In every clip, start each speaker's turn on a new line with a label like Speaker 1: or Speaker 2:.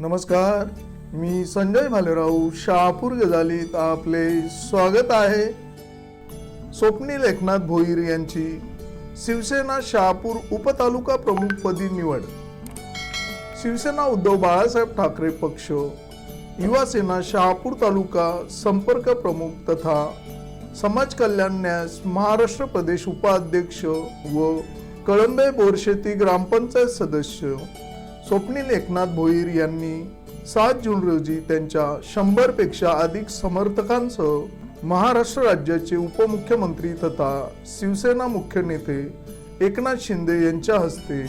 Speaker 1: नमस्कार मी संजय भालेराव शहापूर गजालीत आपले स्वागत आहे. स्वप्नील एकनाथ भोईर यांची शिवसेना शहापूर उपतालुका प्रमुखपदी निवड. शिवसेना उद्धव बाळासाहेब ठाकरे पक्ष युवासेना शहापूर तालुका संपर्क प्रमुख तथा समाज कल्याण न्यास महाराष्ट्र प्रदेश उपाध्यक्ष व कळंबे बोरशेती ग्रामपंचायत सदस्य. स्वप्नील एकनाथ भोईर यांनी सात जून रोजी त्यांच्या शंभरपेक्षा अधिक समर्थकांसह महाराष्ट्र राज्याचे उपमुख्यमंत्री तथा शिवसेना मुख्य नेते एकनाथ शिंदे यांच्या हस्ते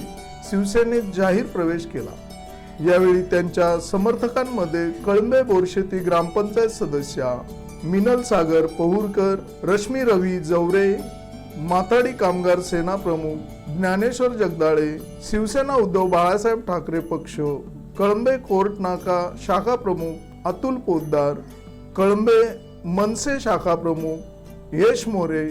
Speaker 1: शिवसेनेत जाहीर प्रवेश केला. यावेळी त्यांच्या समर्थकांमध्ये कळंबे बोरशेती ग्रामपंचायत सदस्या मिनल सागर पहुरकर रश्मी रवी जवरे माताडी कामगार सेना प्रमुख ज्ञानेश्वर जगदाळे शिवसेना उद्धव बाळासाहेब ठाकरे पक्ष कळंबे कोर्ट नाका शाखा प्रमुख अतुल पोद्दार कळंबे मनसे शाखा प्रमुख यश मोरे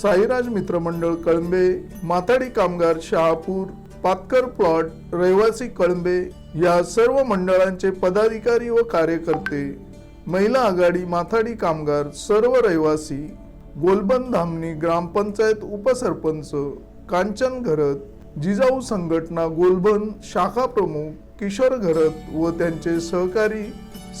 Speaker 1: साईराज मित्रमंडळ कळंबे माथाडी कामगार शहापूर पातकर प्लॉट रहिवासी कळंबे या सर्व मंडळांचे पदाधिकारी व कार्यकर्ते महिला आघाडी माथाडी कामगार सर्व रहिवासी गोलबंद धामणी ग्रामपंचायत उपसरपंच कांचन घरत जिजाऊ संघटना गोलबन शाखा प्रमुख किशोर घरत व त्यांचे सहकारी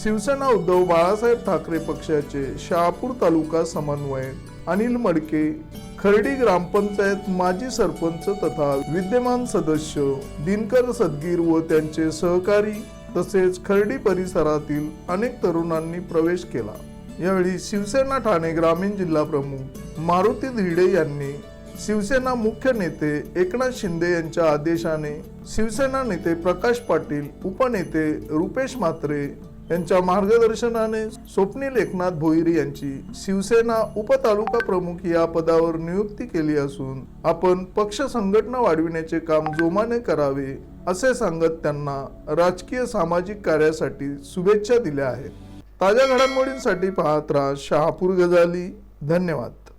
Speaker 1: शिवसेना उद्धव बाळासाहेब ठाकरे पक्षाचे शहापूर तालुका समन्वयक अनिल मडके खर्डी ग्रामपंचायत माजी सरपंच तथा विद्यमान सदस्य दिनकर सदगीर व त्यांचे सहकारी तसेच खर्डी परिसरातील अनेक तरुणांनी प्रवेश केला. यावेळी शिवसेना ठाणे ग्रामीण जिल्हा प्रमुख मारुती धिडे यांनी शिवसेना मुख्य नेते एकनाथ शिंदे यांच्या आदेशाने शिवसेना नेते प्रकाश पाटील उपनेते रुपेश म्हात्रे यांच्या मार्गदर्शनाने स्वप्नील एकनाथ भोईरी यांची शिवसेना उपतालुका प्रमुख या पदावर नियुक्ती केली असून आपण पक्ष संघटना वाढविण्याचे काम जोमाने करावे असे सांगत त्यांना राजकीय सामाजिक कार्यासाठी शुभेच्छा दिल्या आहेत. ताज्या घडामोडींसाठी पाहत राहा शहापूर गजाली. धन्यवाद.